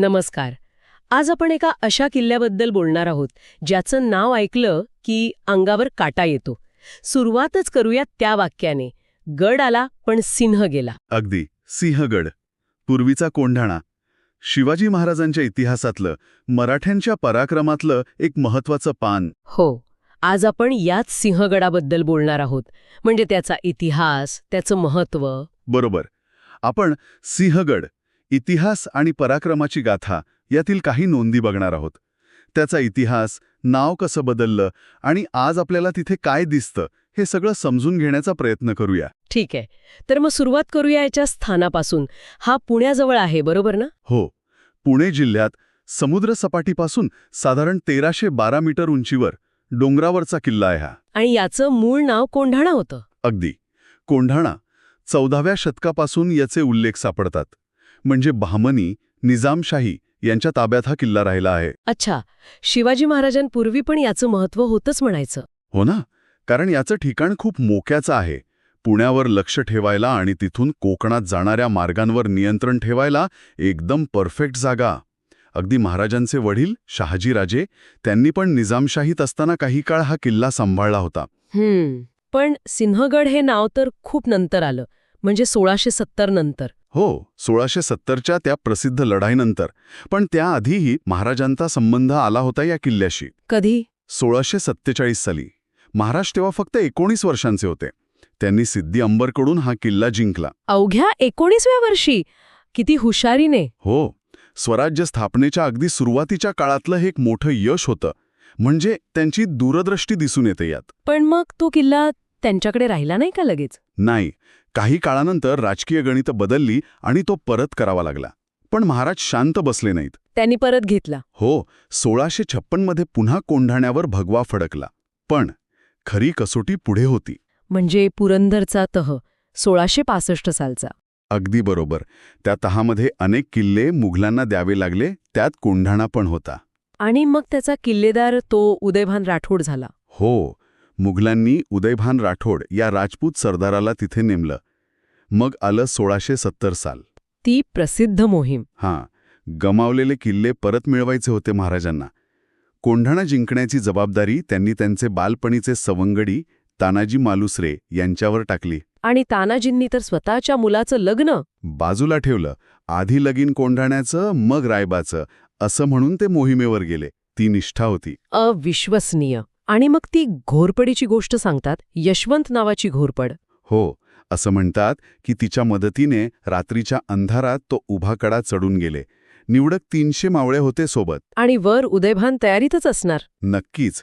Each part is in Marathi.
नमस्कार. आज आपण एका अशा किल्ल्याबद्दल बोलणार आहोत ज्याचं नाव ऐकलं की अंगावर काटा येतो. सुरुवातच करूया त्या वाक्याने. गड आला पण सिंह गेला. अगदी. सिंहगड. पूर्वीचा कोंढाणा. शिवाजी महाराजांच्या इतिहासातलं मराठ्यांच्या पराक्रमातलं एक महत्वाचं पान. हो. आज आपण याच सिंहगडाबद्दल बोलणार आहोत. म्हणजे त्याचा इतिहास त्याचं महत्त्व. बरोबर. आपण सिंहगड इतिहास आणि पराक्रमाची गाथा यातील काही नोंदी बघणार आहोत. त्याचा इतिहास नाव कसं बदललं आणि आज आपल्याला तिथे काय दिसतं हे सगळं समजून घेण्याचा प्रयत्न करूया. ठीक आहे. तर मग सुरुवात करूया याच्या स्थानापासून. हा पुण्याजवळ आहे बरोबर ना? हो. पुणे जिल्ह्यात समुद्र सपाटीपासून साधारण तेराशे बारा मीटर उंचीवर डोंगरावरचा किल्ला आहे हा. आणि याचं मूळ नाव कोंढाणा होतं. अगदी. कोंढाणा चौदाव्या शतकापासून याचे उल्लेख सापडतात. म्हणजे बहामनी निजामशाही यांच्या ताब्यात हा किल्ला राहिला आहे. अच्छा शिवाजी महाराजांपूर्वी पण याचं महत्त्व होतंच म्हणायचं. हो ना कारण याचं ठिकाण खूप मोक्याचं आहे. पुण्यावर लक्ष ठेवायला आणि तिथून कोकणात जाणाऱ्या मार्गांवर नियंत्रण ठेवायला एकदम परफेक्ट जागा. अगदी महाराजांचे वडील शहाजीराजे त्यांनी पण निजामशाहीत असताना काही काळ हा किल्ला सांभाळला होता. पण सिंहगड हे नाव तर खूप नंतर आलं म्हणजे सोळाशे सत्तर नंतर. हो सोळाशे सत्तरच्या त्या प्रसिद्ध लढाईनंतर. पण त्याआधीही महाराजांचा संबंध आला होता या किल्ल्याशी. कधी? सोळाशे सत्तेचाळीस साली. महाराज तेव्हा फक्त एकोणीस वर्षांचे होते. त्यांनी सिद्धी अंबरकडून हा किल्ला जिंकला. अवघ्या एकोणीसव्या वर्षी? किती हुशारीने. हो स्वराज्य स्थापनेच्या अगदी सुरुवातीच्या काळातलं हे एक मोठं यश होतं. म्हणजे त्यांची दूरदृष्टी दिसून येते यात. पण मग तो किल्ला त्यांच्याकडे राहिला नाही का लगेच? नाही. काही काळानंतर राजकीय गणितं बदलली आणि तो परत करावा लागला. पण महाराज शांत बसले नाहीत. त्यांनी परत घेतला. हो सोळाशे छप्पनमध्ये पुन्हा कोंढाण्यावर भगवा फडकला. पण खरी कसोटी पुढे होती. म्हणजे पुरंदरचा तह सोळाशे पासष्ट सालचा. अगदी बरोबर. त्या तहामध्ये अनेक किल्ले मुघलांना द्यावे लागले त्यात कोंढाणा पण होता. आणि मग त्याचा किल्लेदार तो उदयभान राठोड झाला. हो. मुघलांनी उदयभान राठोड या राजपूत सरदाराला तिथे नेमलं. मग आलं सोळाशे सत्तर साल. ती प्रसिद्ध मोहीम. हां गमावलेले किल्ले परत मिळवायचे होते महाराजांना. कोंढाणा जिंकण्याची जबाबदारी त्यांनी त्यांचे बालपणीचे सवंगडी तानाजी मालुसरे यांच्यावर टाकली. आणि तानाजींनी तर स्वतःच्या मुलाचं लग्न. बाजूला ठेवलं. आधी लगीन कोंढाण्याचं मग रायबाचं असं म्हणून ते मोहिमेवर गेले. ती निष्ठा होती. अविश्वसनीय. आणि मग ती घोरपडीची गोष्ट सांगतात यशवंत नावाची घोरपड. हो असं म्हणतात की तिच्या मदतीने रात्रीच्या अंधारात तो उभा कडा चढून गेले. निवडक तीनशे मावळे होते सोबत. आणि वर उदयभान तयारीतच असणार. नक्कीच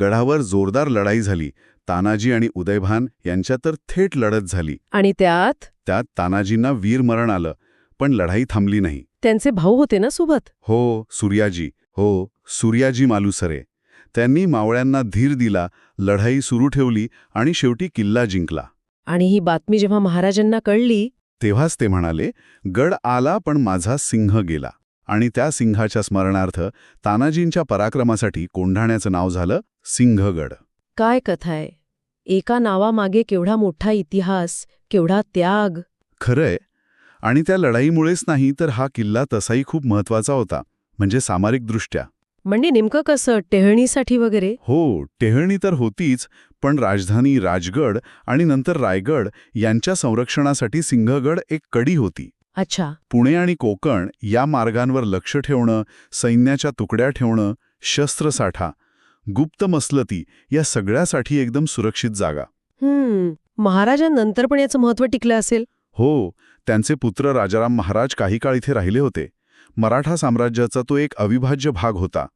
गडावर जोरदार लढाई झाली. तानाजी आणि उदयभान यांच्यात तर थेट लढत झाली. आणि त्यात? त्यात तानाजींना वीरमरण आलं पण लढाई थांबली नाही. त्यांचे भाऊ होते ना सोबत? हो सूर्याजी. हो सूर्याजी मालुसरे. त्यांनी मावळ्यांना धीर दिला लढाई सुरू ठेवली आणि शेवटी किल्ला जिंकला. आणि ही बातमी जेव्हा महाराजांना कळली तेव्हाच ते म्हणाले गड आला पण माझा सिंह गेला. आणि त्या सिंहाच्या स्मरणार्थ तानाजींच्या पराक्रमासाठी कोंढाण्याचं नाव झालं सिंहगड. काय कथा आहे? एका नावामागे केवढा मोठा इतिहास केवढा त्याग. खरंय. आणि त्या लढाईमुळेच नाही तर हा किल्ला तसाही खूप महत्त्वाचा होता म्हणजे सामरिकदृष्ट्या. म्हणजे नेमकं कसं? टेहळणीसाठी वगैरे? हो टेहळणी तर होतीच पण राजधानी राजगड आणि नंतर रायगड यांच्या संरक्षणासाठी सिंहगड एक कडी होती. अच्छा. पुणे आणि कोकण या मार्गांवर लक्ष ठेवणं सैन्याच्या तुकड्या ठेवणं शस्त्रसाठा गुप्त मसलती या सगळ्यासाठी एकदम सुरक्षित जागा. हम्म महाराजांनंतर पण याचं महत्त्व टिकलं असेल? हो त्यांचे पुत्र राजाराम महाराज काही काळ इथे राहिले होते. मराठा साम्राज्याचा तो एक अविभाज्य भाग होता.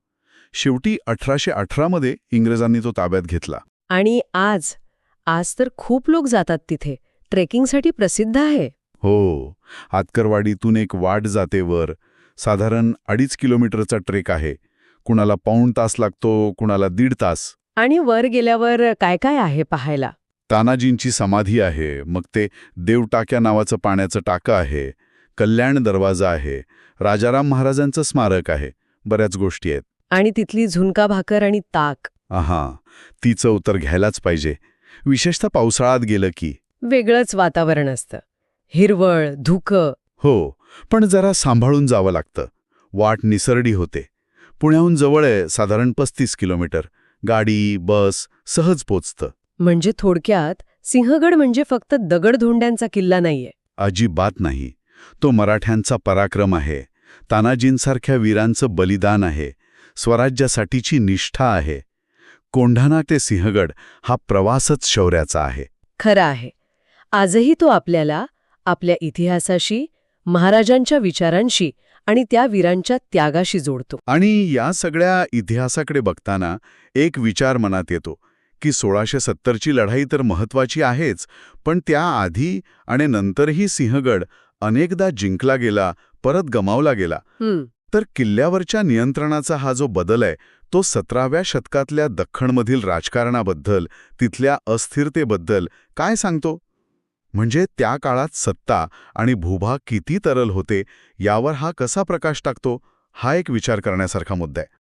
शेवटी अठराशे अठरामध्ये इंग्रजांनी तो ताब्यात घेतला. आणि आज आज तर खूप लोक जातात तिथे. ट्रेकिंगसाठी प्रसिद्ध आहे. हो हातकरवाडीतून एक वाट जाते वर. साधारण अडीच किलोमीटरचा ट्रेक आहे. कुणाला पाऊण तास लागतो कुणाला दीड तास. आणि वर गेल्यावर काय काय आहे पाहायला? तानाजींची समाधी आहे. मग ते देवटाक्या नावाचं पाण्याचं टाकं आहे. कल्याण दरवाजा आहे. राजाराम महाराजांचं स्मारक आहे. बऱ्याच गोष्टी आहेत. आणि तिथली झुणका भाकर आणि ताक. आहा ती चव तर घ्यायलाच पाहिजे. विशेषतः पावसाळ्यात गेलं की. वेगळंच वातावरण असतं. हिरवळ धुकं. हो पण जरा सांभाळून जावं लागतं. वाट निसरडी होते. पुण्याहून जवळ आहे साधारण पस्तीस किलोमीटर. गाडी बस सहज पोचतं. म्हणजे थोडक्यात सिंहगड म्हणजे फक्त दगडधोंड्यांचा किल्ला नाहीये. अजिबात नाही. तो मराठ्यांचा पराक्रम आहे. तानाजींसारख्या वीरांचं बलिदान आहे. स्वराज्यासाठीची निष्ठा आहे. कोंढाणा ते सिंहगड हा प्रवासच शौर्याचा आहे. खरं आहे. आजही तो आपल्याला आपल्या इतिहासाशी महाराजांच्या विचारांशी आणि त्या वीरांच्या त्यागाशी जोडतो. आणि या सगळ्या इतिहासाकडे बघताना एक विचार मनात येतो की सोळाशे सत्तरची लढाई तर महत्वाची आहेच पण त्याआधी आणि नंतरही सिंहगड अनेकदा जिंकला गेला परत गमावला गेला. तर किल्ल्यावरच्या नियंत्रणाचा हा जो बदल आहे तो सतराव्या शतकातल्या दख्खणमधील राजकारणाबद्दल तिथल्या अस्थिरतेबद्दल काय सांगतो? म्हणजे त्या काळात सत्ता आणि भूभाग किती तरल होते यावर हा कसा प्रकाश टाकतो? हा एक विचार करण्यासारखा मुद्दा आहे.